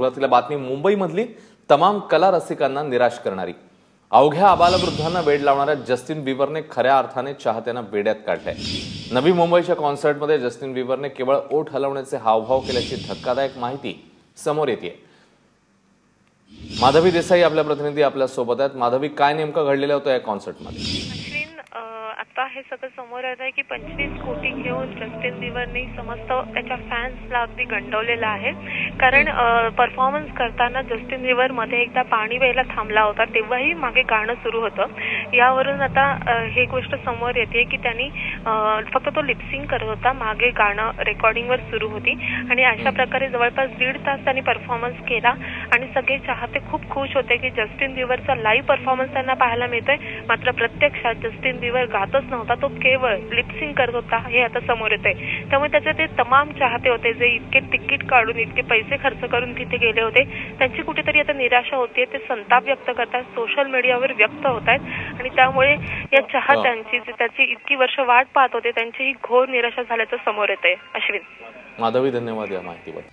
सुरुवातीला बातमी मुंबईमधली तमाम कला रसिकांना निराश करणारी. अवघ्या आबालवृद्धांना वेड लावणाऱ्या जस्टिन बिबरने खऱ्या अर्थाने चाहत्यांना वेड्यात काढलंय. नवी मुंबईच्या कॉन्सर्टमध्ये जस्टिन बिबरने केवळ ओठ हलवण्याचे हावभाव केल्याची धक्कादायक माहिती समोर येते माधवी देसाई आपल्या प्रतिनिधी आपल्यासोबत आहेत. माधवी काय नेमकं घडलेलं होतं या कॉन्सर्टमध्ये? आता हे सगळं समोर येत आहे की पंचवीस कोटी घेऊन जस्टिन बिबरने समस्त त्याच्या फॅन्सला अगदी गंडवलेला आहे. कारण परफॉर्मन्स करताना जस्टिन बिवर मध्ये एकदा पाणी वेळेला थांबला होता तेव्हाही मागे गाणं सुरू होतं. यावरून आता हे गोष्ट समोर येते की त्यांनी फक्त तो लिप्सिंग करत होता मागे गाणं रेकॉर्डिंगवर सुरू होती. आणि अशा प्रकारे जवळपास दीड तास त्यांनी परफॉर्मन्स केला. आणि सगळे चाहते खूप खुश होते की जस्टिन बिवरचा लाईव्ह परफॉर्मन्स त्यांना पाहायला मिळतोय. मात्र प्रत्यक्षात जस्टिन बिबर गातच नव्हता तो केवळ लिपसिंग करत होता हे आता समोर येतंय. त्यामुळे त्याचे ते तमाम चाहते होते जे इतके तिकीट काढून इतके पैसे खर्च करून तिथे गेले होते त्यांची कुठेतरी आता निराशा होतीये ते संताप व्यक्त करतात सोशल मीडियावर व्यक्त होत आहेत आणि त्यामुळे या चाहत्यांची जी त्याची इतकी वर्ष वाट पाहत होते त्यांची ही घोर निराशा झाल्याचं समोर येतंय. अश्विन. माधवी धन्यवाद या माहितीबद्दल.